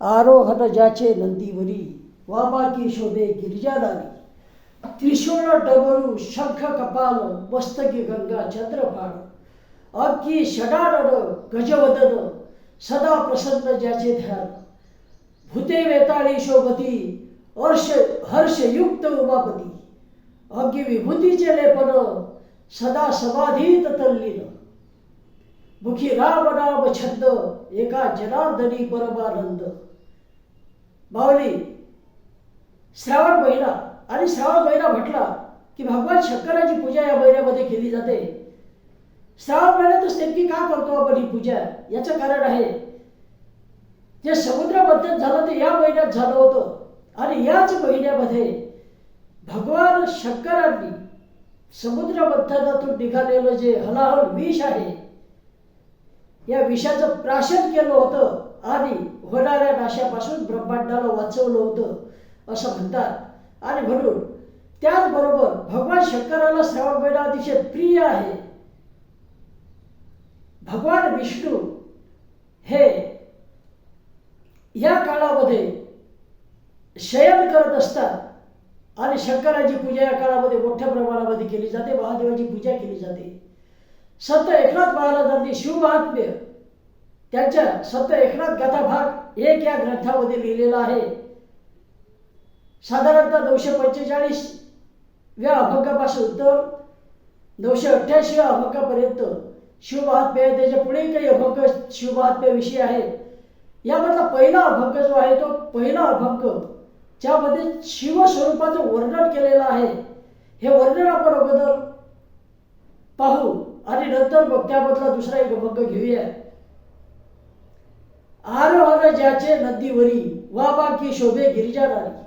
आरोहण ज्याचे नंदीवरी वामाकी शोभे गिरिजादारी त्रिशूळ डबरू, शंख कपाल, मस्तकी गंगा चंद्रभाळ अक्की षडानन गजवदन, सदा प्रसन्न ज्याचे ध्यान भूते वेताळी शोभती हर्ष हर्षयुक्त उमापती। अग्गी विभूतीचे लेपन सदा समाधीत तल्लीन। मुखी राम नाम छंद, एका जनार्दनी परमानंद। बावली श्रावण महिना आणि श्रावण महिना म्हटला की भगवान शंकराची पूजा या महिन्यामध्ये केली जाते. श्रावण महिन्यातच नेमकी का करतो आपण ही पूजा? याचं कारण आहे जे समुद्र झालं ते या महिन्यात झालं होतं. आणि याच महिन्यामध्ये भगवान शंकरांनी समुद्र निघालेलं जे हलाहल विष आहे या विषाचं प्राशन केलं होतं. आणि होणाऱ्या नाशापासून ब्रह्मांडाला वाचवलं होतं असं म्हणतात. आणि म्हणून त्याचबरोबर भगवान शंकराला श्रावण महिना अतिशय प्रिय आहे. भगवान विष्णू हे या काळामध्ये शयन करत असतात आणि शंकराची पूजा या काळामध्ये मोठ्या प्रमाणामध्ये केली जाते महादेवाची पूजा केली जाते. संत एकनाथ महाराजांनी शिवमहात्म्य त्यांच्या सत्य एकनाथ गाथाभाग एक या ग्रंथामध्ये लिहिलेला आहे. साधारणतः नऊशे पंचेचाळीस व्या अभंगापासून तर नऊशे अठ्ठ्याऐंशी अभंगापर्यंत शिवमहात्म्य त्याच्या पुढे काही अभंग शिवमहात्म्याविषयी आहेत. यामधला पहिला अभंग जो आहे तो पहिला अभंग ज्यामध्ये शिवस्वरूपाचं वर्णन केलेलं आहे. हे वर्णन आपण अगोदर पाहू आणि नंतर मग त्यामधला दुसरा एक अभंग घेऊया. आरोहण ज्याचे नदीवरी वाबाकी शोभे गिरिजादारी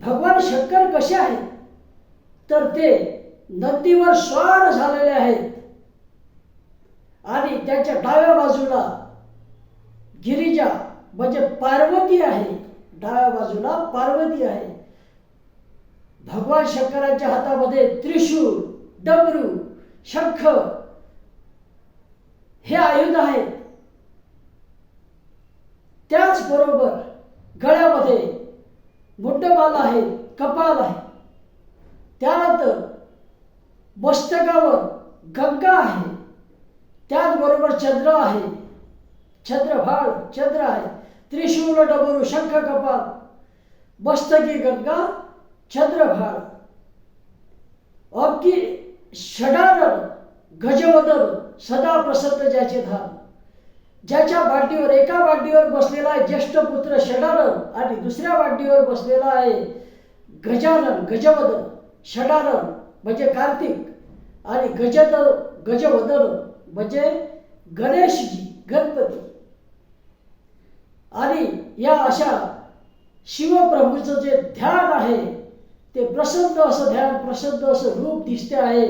भगवान शंकर कसे आहेत? तर ते नदीवर स्वार झालेले आहेत. आणि त्याच्या डाव्या बाजूला गिरिजा म्हणजे पार्वती आहे. डाव्या बाजूला पार्वती आहे. भगवान शंकराच्या हातामध्ये त्रिशूळ डमरू शंख हे आयुध आहे. त्याचबरोबर गळ्यामध्ये मुंडबाल आहे कपाल आहे. त्यानंतर मस्तकावर गंगा आहे. त्याचबरोबर चंद्र आहे. चंद्रभाळ चंद्र आहे. त्रिशूल डबरू शंख कपाल. मस्तकी गंगा चंद्रभाळ. अक्की षडानन गजवदन सदा प्रसन्न ज्याचे धाम. ज्याच्या मांडीवर एका मांडीवर बसलेला आहे ज्येष्ठ पुत्र षडानन आणि दुसऱ्या मांडीवर बसलेला आहे गजानन गजवदन. षडानन म्हणजे कार्तिक आणि गजद गजवदन म्हणजे गणेशजी गणपती. आणि या अशा शिवप्रभूचं जे ध्यान आहे ते प्रसन्न असं ध्यान प्रसन्न असं रूप दिसते आहे.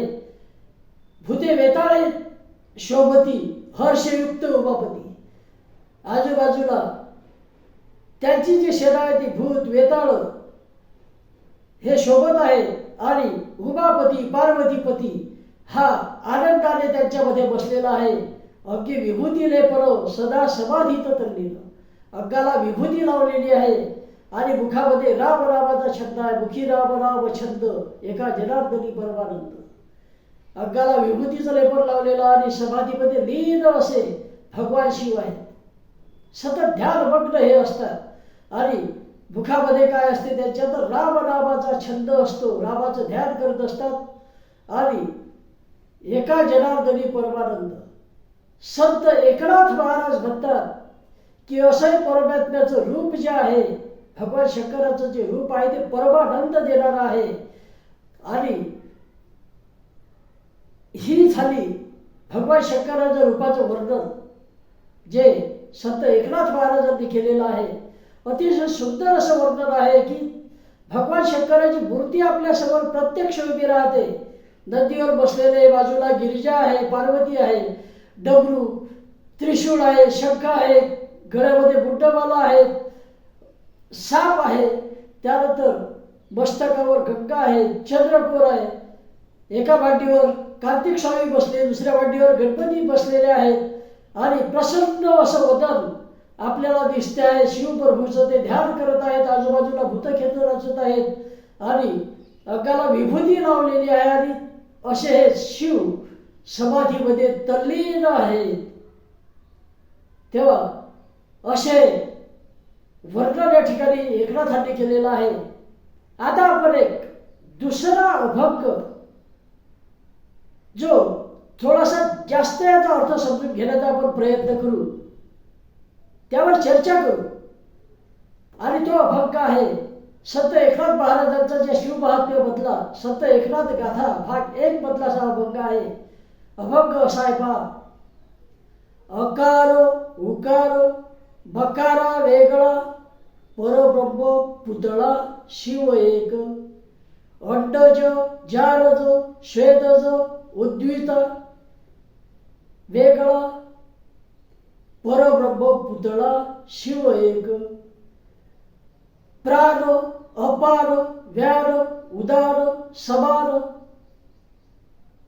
भूते वेताळे शोभती हर्षयुक्त उमापती. आजूबाजूला त्यांची जी सेना आहे ती भूत वेताळ हे शोभत आहे आणि उमापती पार्वतीपती हा आनंदाने त्यांच्यामध्ये बसलेला आहे. अगदी विभूती पण सदा समाधीत लिहिलं अग्गाला विभूती लावलेली आहे आणि मुखामध्ये राम रामाचा छंद आहे. मुखी राम राम छंद एका जनार्दनी परमानंद. अग्गाला विभूतीचं लेपट लावलेलं आणि समाधीमध्ये लीन असे भगवान शिव आहेत सतत ध्यानमग्न हे असतात. आणि मुखामध्ये काय असते त्यांच्यात राम रामाचा छंद असतो. रामाचं ध्यान करत असतात. आणि एका जनार्दनी परमानंद. संत एकनाथ महाराज म्हणतात की असं परमात्म्याचं रूप जे आहे भगवान शंकराचं जे रूप आहे ते परमानंद देणारं आहे. आणि ही झाली. भगवान शंकराच्या रूपाचं वर्णन जे संत एकनाथ महाराजांनी केलेलं आहे अतिशय सुंदर असं वर्णन आहे की भगवान शंकराची मूर्ती आपल्यासमोर प्रत्यक्ष उभी राहते. नदीवर बसलेले बाजूला गिरिजा आहे पार्वती आहे डबरू त्रिशूळ आहे शंख आहे गळ्यामध्ये बुड्डमाला आहेत साप आहे त्यानंतर मस्तकावर गंगा आहे चंद्रकोर आहे एका वाटीवर कार्तिक स्वामी बसले दुसऱ्या वाटीवर गणपती बसलेले आहेत. आणि प्रसन्न असं वतन आपल्याला दिसते आहे. शिवप्रभूचं ते ध्यान करत आहेत. आजूबाजूला भूतखेत्र रचत आहेत. आणि अंगाला विभूती लावलेली आहे. आणि असे हे शिव समाधीमध्ये तल्लीन आहेत. तेव्हा असे वर्णन या ठिकाणी एकनाथांनी केलेलं आहे. आता आपण एक दुसरा अभंग जो थोडासा जास्त याचा अर्थ समजून घेण्याचा आपण प्रयत्न करू. त्यावर चर्चा करू. आणि तो अभंग आहे संत एकनाथ महाराजांचा जे शिवमहात्म्य मधला संत एकनाथ गाथा भाग एक मधलाचा अभंग आहे. अभंग साहेबा अकार उकार अकारो उकारो बकारा वेगळा परब्रह्म पुतळा शिव एक. अंडज जारज श्वेतज उद्वित वेगळा परब्रह्म पुतळा शिव एक प्राण अपार व्यार उदार समान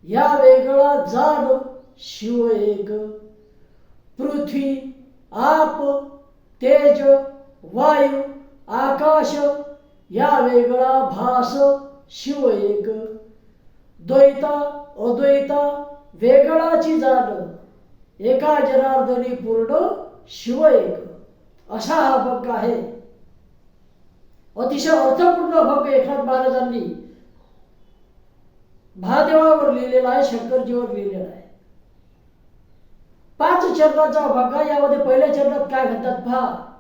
या वेगळा जाण शिव एक पृथ्वी आप तेज वायू आकाश या वेगळा भास शिव एक द्वैता अद्वैता वेगळाची जाण. एका जनार्दनी पूर्ण शिव एक. असा हा भग आहे. अतिशय अर्थपूर्ण भग एकनाथ महाराजांनी महादेवावर लिहिलेला आहे शंकरजीवर लिहिलेला आहे. पाच चरणाचा भग आहे. यामध्ये पहिल्या चरणात काय म्हणतात पहा.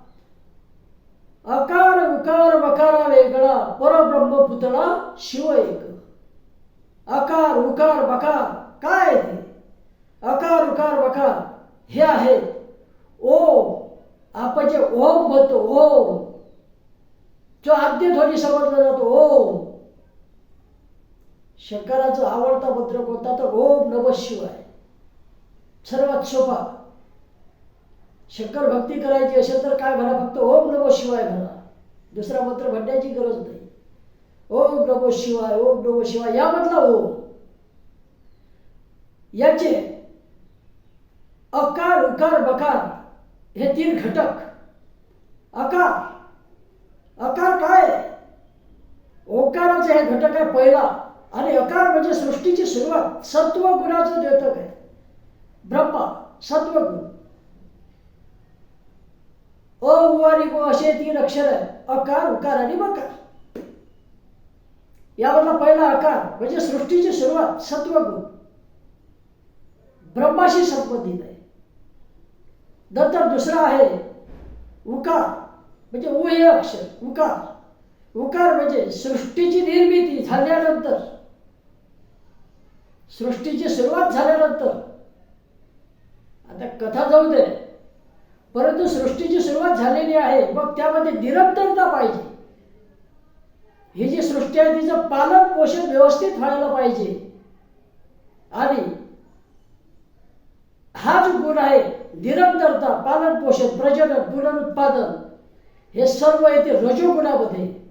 अकार उकार बकारा वेगळा परब्रह्म पुतळा शिव एक. अकार उकार बकार काय आहे ते? अकार उकार बकार हे आहे. ओम आपण जे ओम म्हणतो ओम. जो आद्य ध्वनी समजला जातो ओम. शंकराचा आवडता मंत्र कोणता? तर ओम नम शिवाय. सर्वात सोपा. शंकर भक्ती करायची असेल तर काय म्हणा? फक्त ओम नमो शिवाय म्हणा. दुसरा मंत्र म्हणण्याची गरज नाही. ओम नमो शिवाय ओम नमो शिवाय यामधला ओम. याचे अकार उकार बकार हे तीन घटक. अकार. अकार काय? ओकाराचे हे घटक आहे पहिला आणि अकार म्हणजे सृष्टीची सुरुवात. सत्व गुणाचं द्योतक आहे. ब्रह्मा सत्वगुण. अ उ आणि असे तीन अक्षर आहे अकार उकार आणि बकार यावरला पहिला आकार म्हणजे सृष्टीची सुरुवात सत्वगुण. ब्रह्माशी संबंधित आहे. नंतर दुसरा आहे उकार. म्हणजे उ हे अक्षर उकार. उकार म्हणजे सृष्टीची निर्मिती झाल्यानंतर. सृष्टीची सुरुवात झाल्यानंतर. आता कथा जाऊ दे. परंतु सृष्टीची सुरुवात झालेली आहे मग त्यामध्ये निरंतरता पाहिजे. ही जी सृष्टी आहे तिचं पालन पोषण व्यवस्थित व्हायला पाहिजे. आणि हा जो गुण आहे निरंतरता पालन पोषण प्रजनन पुनरुत्पादन. हे सर्व येते रजोगुणामध्ये.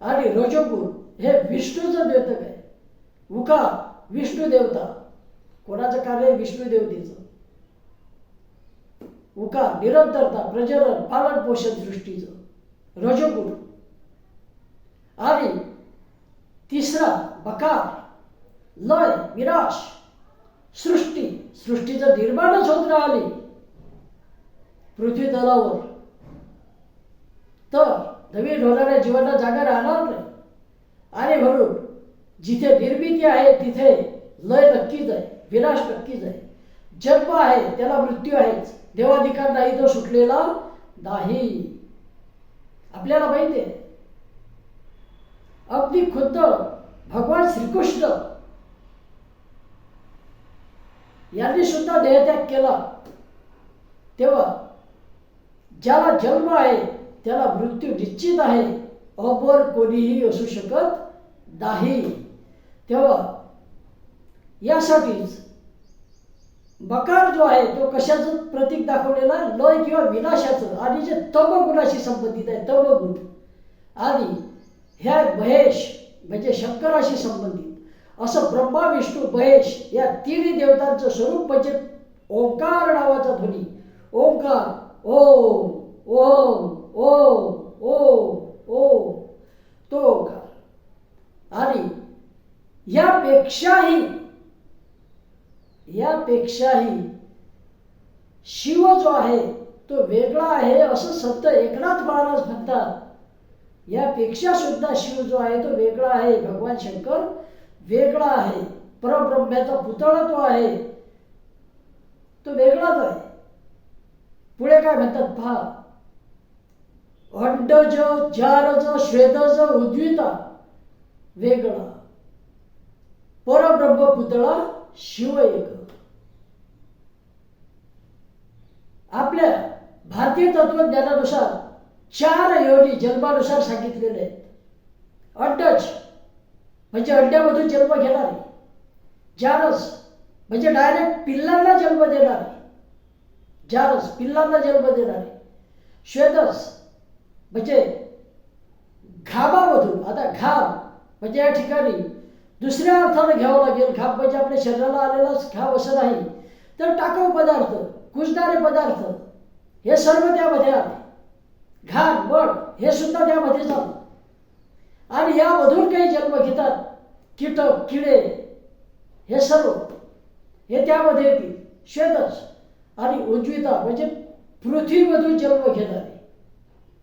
आणि रजोगुण हे विष्णूचं द्योतक आहे. उका विष्णू देवता. कोणाचं कार्य विष्णू देवतेचं. उका निरंतरता प्रजनन पालन पोषण सृष्टीचं. रजोगुण. आणि तिसरा बकार लय विनाश सृष्टी सृष्टीचं निर्माणच होत राहिली. पृथ्वी तलावर. तर नवीन होणाऱ्या जीवनाला जागा राहणार नाही. आणि म्हणून जिथे निर्मिती आहे तिथे लय नक्कीच आहे विनाश नक्कीच आहे. जन्म आहे त्याला मृत्यू आहेच. देवाधिकार नाही तो सुटलेला नाही. आपल्याला माहिती आहे अगदी खुद्द भगवान श्रीकृष्ण यांनी सुद्धा देहत्याग केला. तेव्हा ज्याला जन्म आहे त्याला मृत्यू निश्चित आहे. अपर कोणीही असू शकत नाही. तेव्हा यासाठीच बकार जो आहे तो कशाचं प्रतीक दाखवलेला? लय किंवा विनाशाचं. आणि जे तमगुणाशी संबंधित आहे तमगुण. आणि ह्या महेश म्हणजे शंकराशी संबंधित. असं ब्रह्मा विष्णू महेश या तिन्ही देवतांचं स्वरूप म्हणजे ओंकार नावाचा ध्वनी. ओंकार ओम ओम ओम ओम ओम. तो ओंकार. आणि यापेक्षाही यापेक्षाही शिव जो आहे तो वेगळा आहे असं संत एकनाथ महाराज म्हणतात. यापेक्षा सुद्धा शिव जो आहे तो वेगळा आहे. भगवान शंकर वेगळा आहे. परब्रह्म्याचा पुतळा तो आहे. तो वेगळाच आहे. पुढे काय म्हणतात? पहा. अंडज जारज श्वेदज उद्विता वेगळा. परब्रह्म पुतळा शिव एक. आपल्या भारतीय तत्वज्ञानानुसार चार योनी जन्मानुसार सांगितलेले आहेत. अड्डच म्हणजे अंड्यामधून जन्म घेणारे. जारस म्हणजे डायरेक्ट पिल्लांना जन्म देणारे. जारस पिल्लांना जन्म देणारे. श्वेतस म्हणजे घामामधून आता घाम म्हणजे या ठिकाणी दुसऱ्या अर्थानं घ्यावं लागेल. घाम म्हणजे आपल्या शरीराला आलेलाच घाम असं नाही. तर टाकाऊ पदार्थ कुजणारे पदार्थ हे सर्व त्यामध्ये आले घाण बळ हे सुद्धा त्यामध्ये झालं आणि यामधून काही जन्म घेतात कीटक किडे हे सर्व. हे त्यामध्ये येतील. श्वेतस आणि उज्विता म्हणजे पृथ्वीमधून जन्म घेणारे.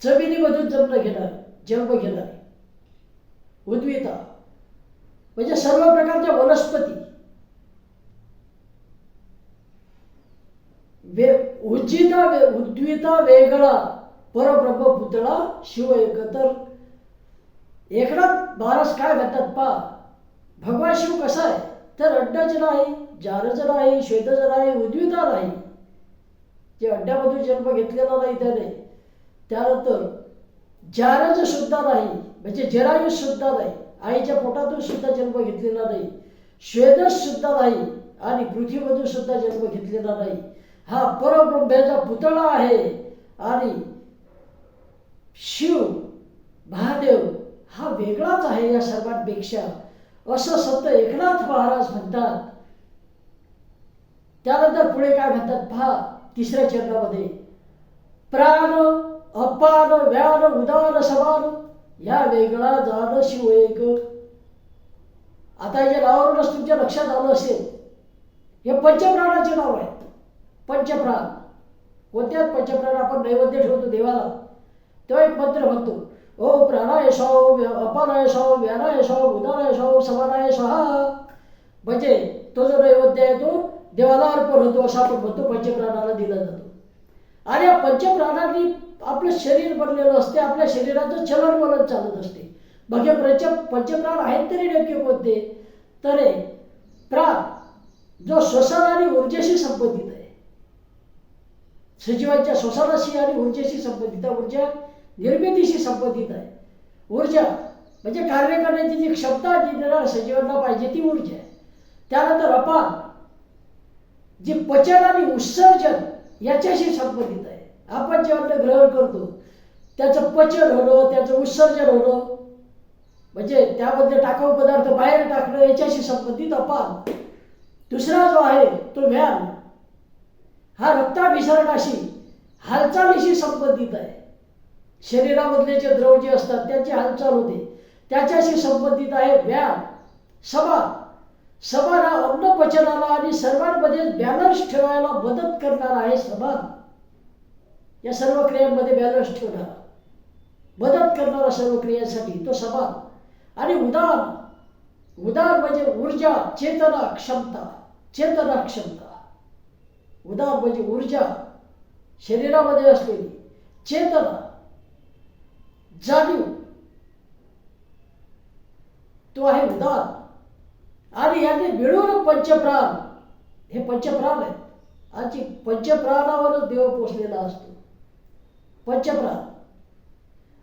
जमिनीमधून जन्म घेणारे जन्म घेणारे. उद्विता म्हणजे सर्व प्रकारच्या वनस्पती. वे उज्जिता वे उद्विता वेगळा. परब्रह्म पुतळा शिव एकतर एकनाथ बारस काय म्हणतात पा भगवान शिव कसा आहे? तर अड्डाच नाही जारच नाही श्वेतच नाही उद्विता नाही. जे अड्ड्यामधून जन्म घेतलेला नाही त्याने. त्यानंतर जारज सुद्धा नाही म्हणजे जरायू सुद्धा नाही आईच्या पोटातून सुद्धा जन्म घेतलेला नाही. श्वेदस सुद्धा नाही आणि पृथ्वीमधून सुद्धा जन्म घेतलेला नाही. हा परब्रह्म्याचा पुतळा आहे आणि शिव महादेव हा वेगळाच आहे या सर्वांपेक्षा. असं संत एकनाथ महाराज म्हणतात. त्यानंतर पुढे काय म्हणतात? पहा तिसऱ्या चरणामध्ये. प्राण अपान व्यान उदान समान या वेगळा जाण शिव एक. आता या नावावरूनच तुमच्या लक्षात आलं असेल. हे पंचप्राणाचे नाव आहेत. पंचप्राण. कोणत्याच पंचप्राण? आपण नैवेद्य ठेवतो देवाला. तेव्हा एक मंत्र म्हणतो ओ प्राणायश सौ व्यानायश सौ समानायश म्हणजे तो जो नैवेद्य आहे तो देवाला अर्पण होतो असं आपण म्हणतो पंचप्राणाला दिला जातो. आणि या पंचप्राणांनी आपलं शरीर बनलेलं असते आपल्या शरीराचं चलनवलन चालत असते. मग हे पंच पंचप्राण आहेत तरी नेमके कोणते? तर प्राण जो श्वसन आणि ऊर्जेशी संबंधित आहे. सजीवांच्या श्वसनाशी आणि ऊर्जेशी संबंधित ऊर्जा निर्मितीशी संबंधित आहे. ऊर्जा म्हणजे कार्य करण्याची जी क्षमता जी देणार सजीवांना पाहिजे ती ऊर्जा आहे. त्यानंतर अपान जी पचन आणि उत्सर्जन याच्याशी संबंधित आहे. आपण जे अन्न ग्रहण करतो त्याचं पचन होणं त्याचं उत्सर्जन होणं म्हणजे त्यामध्ये टाकाऊ पदार्थ बाहेर टाकणं याच्याशी संबंधित अपान. दुसरा जो आहे तो व्यायाम. हा रक्ताभिसरणाशी हालचालीशी संबंधित आहे. शरीरामधले जे द्रव जे असतात त्यांची हालचाल होते. त्याच्याशी संबंधित आहे व्यायाम सभा. समान हा अन्न पचनाला आणि सर्वांमध्ये बॅलन्स ठेवायला मदत करणारा आहे सभा. या सर्व क्रियांमध्ये बॅलन्स ठेवणारा. मदत करणारा सर्व क्रियांसाठी तो सभा. आणि उदान उदान म्हणजे ऊर्जा चेतना क्षमता चेतना क्षमता. उदान म्हणजे ऊर्जा शरीरामध्ये असलेली चेतना. जाणीव तो आहे उदार. आणि याने मिळून पंचप्राण. हे पंचप्राण आहेत. आणि पंचप्राणावरच देव पोचलेला असतो. पंचप्राण.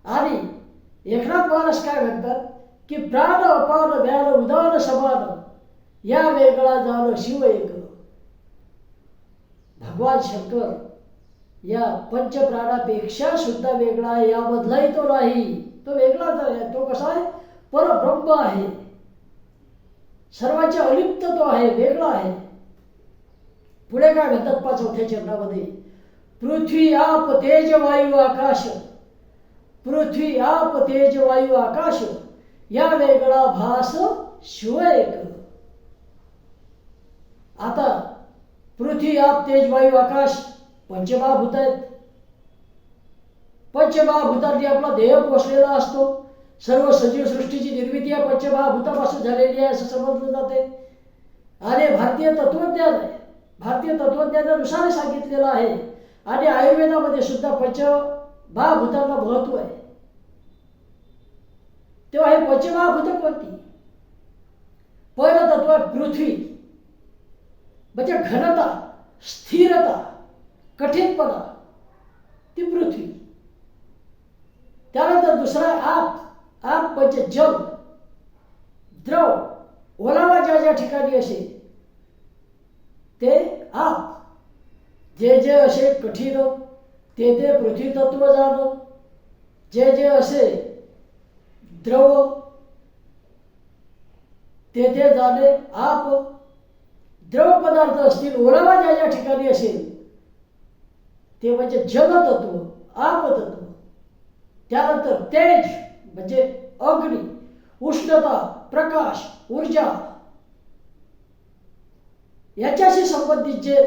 आणि एकनाथ महाराज काय म्हणतात? की प्राण अपान व्यान उदान समान. या वेगळा जाण शिव एक. भगवान शंकर या पंचप्राणापेक्षा सुद्धा वेगळा आहे यामधलाही तो नाही. तो वेगळाच आहे तो कसा आहे? परब्रह्म आहे. सर्वांच्या अलिप्त तो आहे वेगळा आहे. पुढे काय म्हणतात पाच चौथ्या चरणामध्ये? पृथ्वी आप तेज वायू आकाश. पृथ्वी आप तेज वायू आकाश. या वेगळा भास शिव एक आता पृथ्वी आप तेज वायू आकाश. पंचमहाभूत आहेत पंचमहाभूतांनी आपला देह पोचलेला असतो. सर्व सजीव सृष्टीची निर्मिती या पंचमहाभूतापासून झालेली आहे असं समजलं जाते आणि भारतीय तत्वज्ञान आहे भारतीय तत्वज्ञानानुसार सांगितलेलं आहे. आणि आयुर्वेदामध्ये सुद्धा पंचमहाभूतांना महत्त्व आहे. तेव्हा हे पंचमहाभूत कोणती? पहिलं तत्व आहे पृथ्वी. म्हणजे घनता स्थिरता. कठीणपणा ती पृथ्वी त्यानंतर दुसरा आप आप म्हणजे जल. द्रव ओलावा ज्या ज्या ठिकाणी असेल ते आप जे जे असे कठीण ते ते पृथ्वी तत्व जाणं. जे जे असे द्रव ते ते जाणे आप द्रव पदार्थ असतील ओलावा ज्या ज्या ठिकाणी असेल ते म्हणजे जलतत्व आपतत्व. त्यानंतर तेज म्हणजे अग्नी उष्णता प्रकाश ऊर्जा. याच्याशी संबंधित जे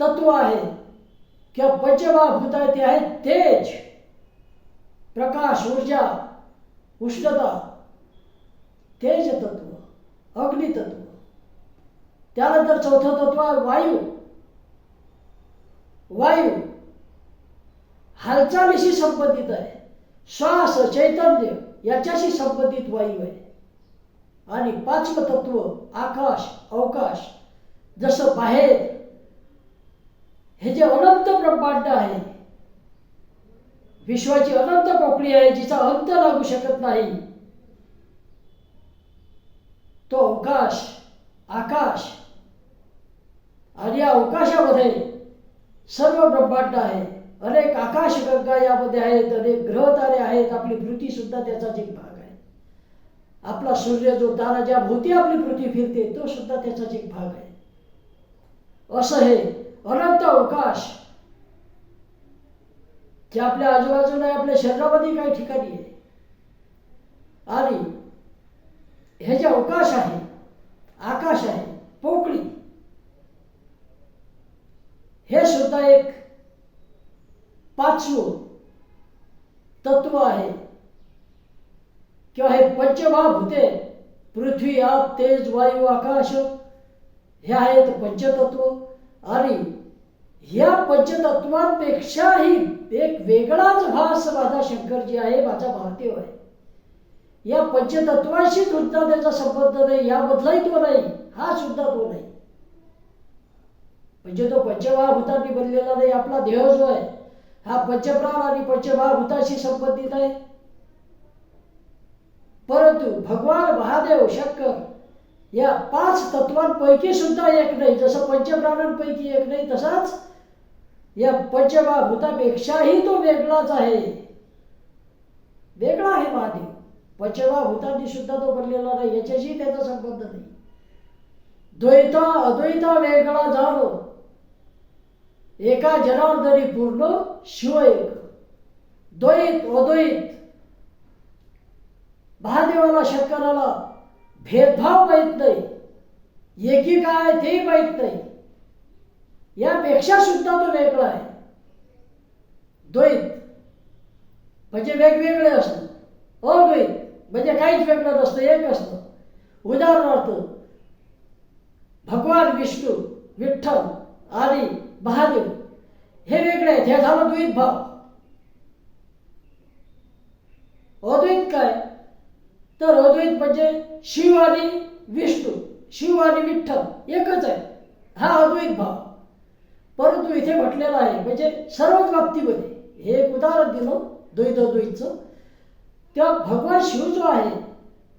तत्व आहे किंवा पंचमहाभूत आहे ते आहे तेज. प्रकाश ऊर्जा उष्णता. तेज तत्व अग्नितत्व त्यानंतर चौथं तत्व आहे वायू. वायू हालचालीशी संबंधित आहे. श्वास चैतन्य याच्याशी संबंधित वायू आहे. आणि पाचवं तत्व आकाश अवकाश. जसं बाहेर हे जे अनंत ब्रह्मांड आहे विश्वाची अनंत पोकळी आहे जिचा अंत लागू शकत नाही तो अवकाश आकाश. आणि या अवकाशामध्ये सर्व ब्रह्मांड आहे. अनेक आकाशगंगा यामध्ये आहेत अनेक ग्रह तारे आहेत. आपली पृथ्वी सुद्धा त्याचाच एक भाग आहे. आपला सूर्य जो तारा ज्या भोवती आपली पृथ्वी फिरते तो सुद्धा त्याचाच एक भाग आहे. असं हे अनंत अवकाश जे आपल्या आजूबाजूला आपल्या शरीरामध्ये काही ठिकाणी आहे. आणि हे जे अवकाश आहे आकाश आहे पोकळी हे सुद्धा एक पाचवं तत्व आहे. किंवा हे पंचमहाभूते पृथ्वी आप तेज वायू आकाश हे आहेत पंचतत्व. आणि ह्या पंचतत्वांपेक्षाही एक वेगळाच भास माझा शंकरजी आहे माझा महादेव आहे. या पंचतत्वाशी सुद्धा त्याचा संबंध नाही यामधलाही तो नाही हा सुद्धा तो नाही. म्हणजे तो पंचमहाभूतांनी बनलेला नाही आपला देह जो आहे हा पंचप्राण आणि पंचमहाभूताशी संबंधित आहे. परंतु भगवान महादेव शंकर या पाच तत्वांपैकी सुद्धा एक नाही. जसं पंचप्राणांपैकी एक नाही तसाच या पंचमहाभूतापेक्षाही तो वेगळाच आहे. वेगळा आहे महादेव. पंचमहाभूतांनी सुद्धा तो बनलेला नाही याच्याशी त्याचा संबंध नाही. द्वैता अद्वैता वेगळा जाणो. एका जनार्दनी पूर्ण शिव एक. द्वैत अद्वैत. महादेवाला शंकराला भेदभाव माहीत नाही. एकी काय तेही माहीत नाही. यापेक्षा सुद्धा तो वेगळा आहे. द्वैत. म्हणजे वेगवेगळे असत. अद्वैत. म्हणजे काहीच वेगळं नसतं एक असतं. उदाहरणार्थ भगवान विष्णू विठ्ठल आणि महादेव हे वेगळे आहेत हे झालं द्वैत भाव. अद्वैत काय? तर अद्वैत म्हणजे शिव आणि विष्णू शिव आणि विठ्ठल एकच आहे. हा अद्वैत भाव. परंतु इथे म्हटलेला आहे म्हणजे सर्वच बाबतीमध्ये हे एक उदाहरण दिलं द्वैत अद्वैतचं तेव्हा भगवान शिव जो आहे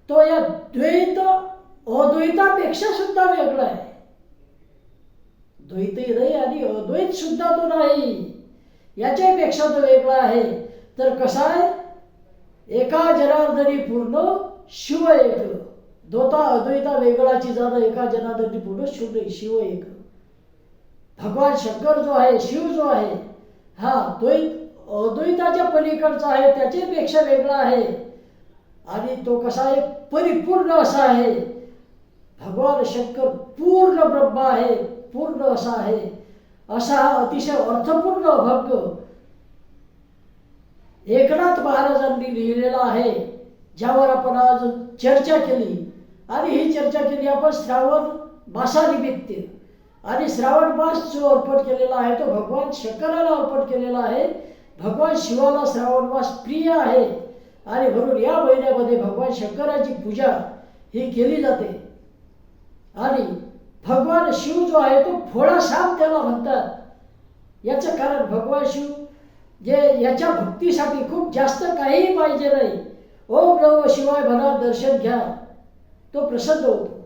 तो या द्वैत अद्वैतापेक्षा सुद्धा वेगळा आहे. द्वैतही नाही आणि अद्वैत सुद्धा तो नाही. याच्यापेक्षा तो वेगळा आहे. तर कसा आहे एका जनार्दनी पूर्ण शिव एक. दोता अद्वैता वेगळाची जाणं एका जनार्दनी पूर्ण शिव शिव एक. भगवान शंकर जो आहे शिव जो आहे हा द्वैत अद्वैताच्या पलीकडचा आहे त्याच्यापेक्षा वेगळा आहे. आणि तो कसा आहे परिपूर्ण असा आहे. भगवान शंकर पूर्ण ब्रह्म आहे. पूर्ण असा आहे. असा हा अतिशय अर्थपूर्ण अभंग एकनाथ महाराजांनी लिहिलेला आहे ज्यावर आपण आज चर्चा केली. आणि ही चर्चा केली आपण श्रावण मासानिमित्त. आणि श्रावण मास जो अर्पण केलेला आहे तो भगवान शंकराला अर्पण केलेला आहे. भगवान शिवाला श्रावण मास प्रिय आहे. आणि म्हणून या महिन्यामध्ये भगवान शंकराची पूजा ही केली जाते. आणि भगवान शिव जो आहे तो भोळा साप त्याला म्हणतात. याचं कारण भगवान शिव जे याच्या भक्तीसाठी खूप जास्त काहीही पाहिजे नाही. ओम नमः शिवाय म्हणा दर्शन घ्या. तो प्रसन्न होतो.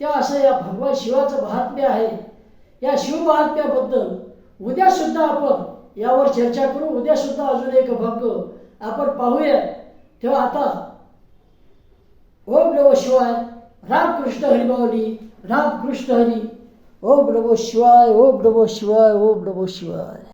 त्या असं या भगवान शिवाचं महात्म्य आहे. या शिव महात्म्याबद्दल उद्या सुद्धा आपण यावर चर्चा करू. उद्या सुद्धा अजून एक भंग आपण पाहूया. तेव्हा आता ओम नव शिवाय रामकृष्ण हरिमावली रामकृष्ण हरी ओम नमः शिवाय ओम नमः शिवाय ओम नमः शिवाय